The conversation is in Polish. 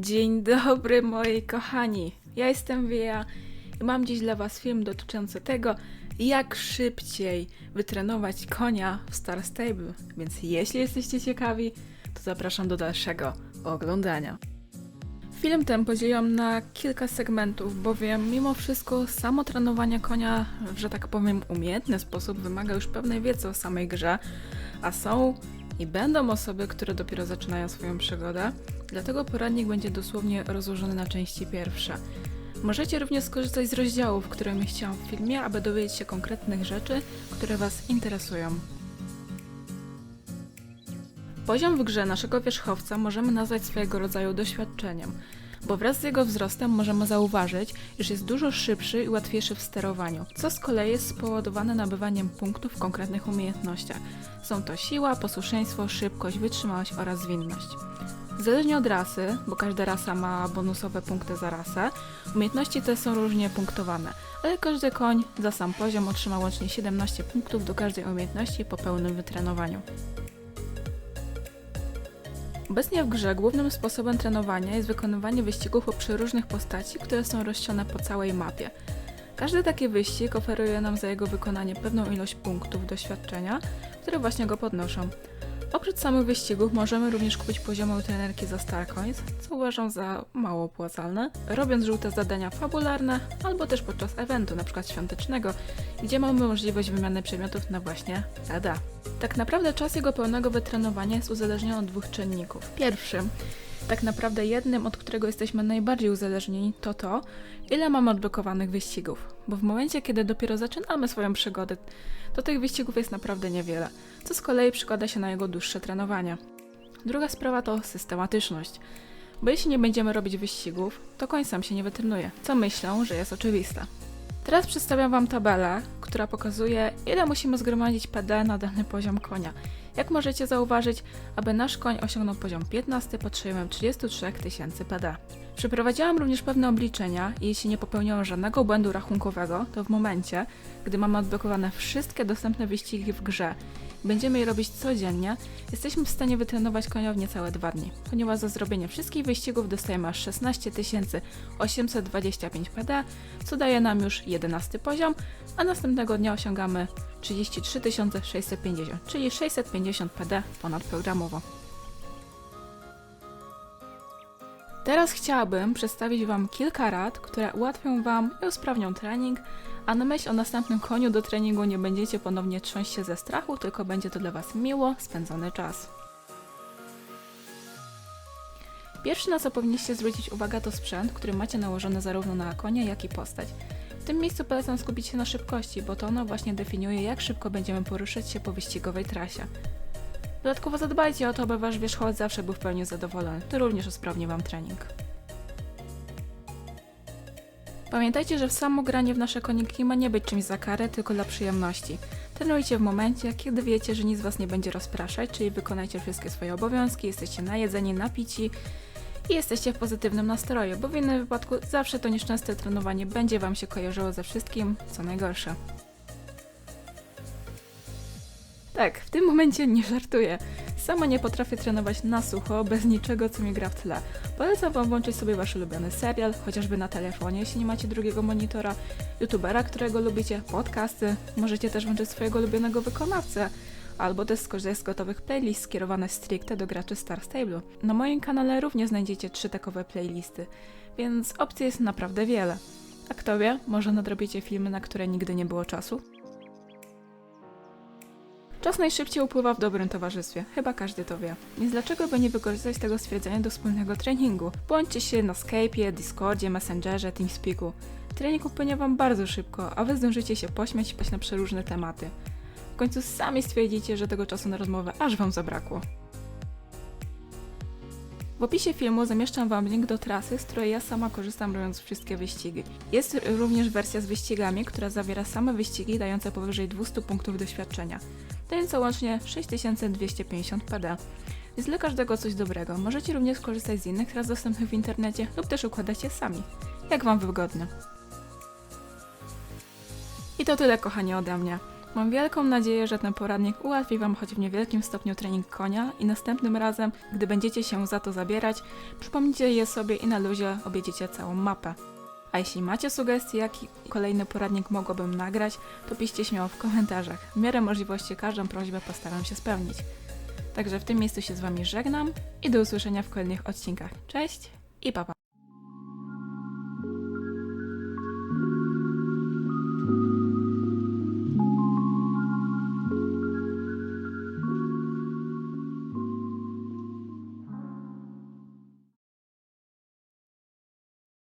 Dzień dobry moi kochani, ja jestem Wieja i mam dziś dla was film dotyczący tego, jak szybciej wytrenować konia w Star Stable, więc jeśli jesteście ciekawi, to zapraszam do dalszego oglądania. Film ten podzieliłam na kilka segmentów, bowiem mimo wszystko samo trenowanie konia w, że tak powiem, umiejętny sposób wymaga już pewnej wiedzy o samej grze, a są i będą osoby, które dopiero zaczynają swoją przygodę, dlatego poradnik będzie dosłownie rozłożony na części pierwsze. Możecie również skorzystać z rozdziałów, które mieściłam w filmie, aby dowiedzieć się konkretnych rzeczy, które Was interesują. Poziom w grze naszego wierzchowca możemy nazwać swojego rodzaju doświadczeniem, bo wraz z jego wzrostem możemy zauważyć, iż jest dużo szybszy i łatwiejszy w sterowaniu, co z kolei jest spowodowane nabywaniem punktów w konkretnych umiejętnościach. Są to siła, posłuszeństwo, szybkość, wytrzymałość oraz zwinność. Zależnie od rasy, bo każda rasa ma bonusowe punkty za rasę, umiejętności te są różnie punktowane, ale każdy koń za sam poziom otrzyma łącznie 17 punktów do każdej umiejętności po pełnym wytrenowaniu. Obecnie w grze głównym sposobem trenowania jest wykonywanie wyścigów po przeróżnych postaci, które są rozsiane po całej mapie. Każdy taki wyścig oferuje nam za jego wykonanie pewną ilość punktów doświadczenia, które właśnie go podnoszą. Oprócz samych wyścigów możemy również kupić poziomą trenerki za Starcoins, co uważam za mało opłacalne, robiąc żółte zadania fabularne albo też podczas eventu, np. świątecznego, gdzie mamy możliwość wymiany przedmiotów na właśnie LD. Tak naprawdę czas jego pełnego wytrenowania jest uzależniony od dwóch czynników. Pierwszym, tak naprawdę jednym, od którego jesteśmy najbardziej uzależnieni, to to, ile mamy odblokowanych wyścigów. Bo w momencie, kiedy dopiero zaczynamy swoją przygodę, to tych wyścigów jest naprawdę niewiele, co z kolei przekłada się na jego dłuższe trenowanie. Druga sprawa to systematyczność. Bo jeśli nie będziemy robić wyścigów, to koń sam się nie wytrenuje, co myślę, że jest oczywiste. Teraz przedstawiam Wam tabelę, która pokazuje, ile musimy zgromadzić PD na dany poziom konia. Jak możecie zauważyć, aby nasz koń osiągnął poziom 15, potrzebujemy 33 tysięcy PD. Przeprowadziłam również pewne obliczenia i jeśli nie popełniłam żadnego błędu rachunkowego, to w momencie, gdy mamy odblokowane wszystkie dostępne wyścigi w grze będziemy je robić codziennie, jesteśmy w stanie wytrenować konia w niecałe dwa dni, ponieważ za zrobienie wszystkich wyścigów dostajemy aż 16 825 PD, co daje nam już 11 poziom, a następnego dnia osiągamy 33 650, czyli 650 PD ponadprogramowo. Teraz chciałabym przedstawić Wam kilka rad, które ułatwią Wam i usprawnią trening, a na myśl o następnym koniu do treningu nie będziecie ponownie trząść się ze strachu, tylko będzie to dla Was miło spędzony czas. Pierwszy na co powinniście zwrócić uwagę to sprzęt, który macie nałożony zarówno na konia, jak i postać. W tym miejscu polecam skupić się na szybkości, bo to ono właśnie definiuje jak szybko będziemy poruszać się po wyścigowej trasie. Dodatkowo zadbajcie o to, by wasz wierzchołek zawsze był w pełni zadowolony. To również usprawni wam trening. Pamiętajcie, że w samo granie w nasze koniki ma nie być czymś za karę, tylko dla przyjemności. Trenujcie w momencie, kiedy wiecie, że nic was nie będzie rozpraszać, czyli wykonajcie wszystkie swoje obowiązki, jesteście najedzeni, napici i jesteście w pozytywnym nastroju, bo w innym wypadku zawsze to nieszczęsne trenowanie będzie wam się kojarzyło ze wszystkim, co najgorsze. Tak, w tym momencie nie żartuję. Sama nie potrafię trenować na sucho, bez niczego, co mi gra w tle. Polecam wam włączyć sobie wasz ulubiony serial, chociażby na telefonie, jeśli nie macie drugiego monitora, youtubera, którego lubicie, podcasty. Możecie też włączyć swojego ulubionego wykonawcę, albo też skorzystać z gotowych playlist skierowane stricte do graczy Star Stable. Na moim kanale również znajdziecie trzy takowe playlisty, więc opcji jest naprawdę wiele. A kto wie, może nadrobicie filmy, na które nigdy nie było czasu? Czas najszybciej upływa w dobrym towarzystwie, chyba każdy to wie. Więc dlaczego by nie wykorzystać tego stwierdzenia do wspólnego treningu? Bądźcie się na Skype'ie, Discordzie, Messengerze, Teamspeaku. Trening upłynie wam bardzo szybko, a wy zdążycie się pośmiać i na przeróżne tematy. W końcu sami stwierdzicie, że tego czasu na rozmowę aż wam zabrakło. W opisie filmu zamieszczam Wam link do trasy, z której ja sama korzystam robiąc wszystkie wyścigi. Jest również wersja z wyścigami, która zawiera same wyścigi dające powyżej 200 punktów doświadczenia. Dające łącznie 6250 PD. Jest dla każdego coś dobrego. Możecie również skorzystać z innych tras dostępnych w internecie lub też układać je sami. Jak Wam wygodne. I to tyle kochani ode mnie. Mam wielką nadzieję, że ten poradnik ułatwi Wam choć w niewielkim stopniu trening konia i następnym razem, gdy będziecie się za to zabierać, przypomnijcie je sobie i na luzie objedziecie całą mapę. A jeśli macie sugestie, jaki kolejny poradnik mogłabym nagrać, to piszcie śmiało w komentarzach. W miarę możliwości każdą prośbę postaram się spełnić. Także w tym miejscu się z Wami żegnam i do usłyszenia w kolejnych odcinkach. Cześć i pa pa!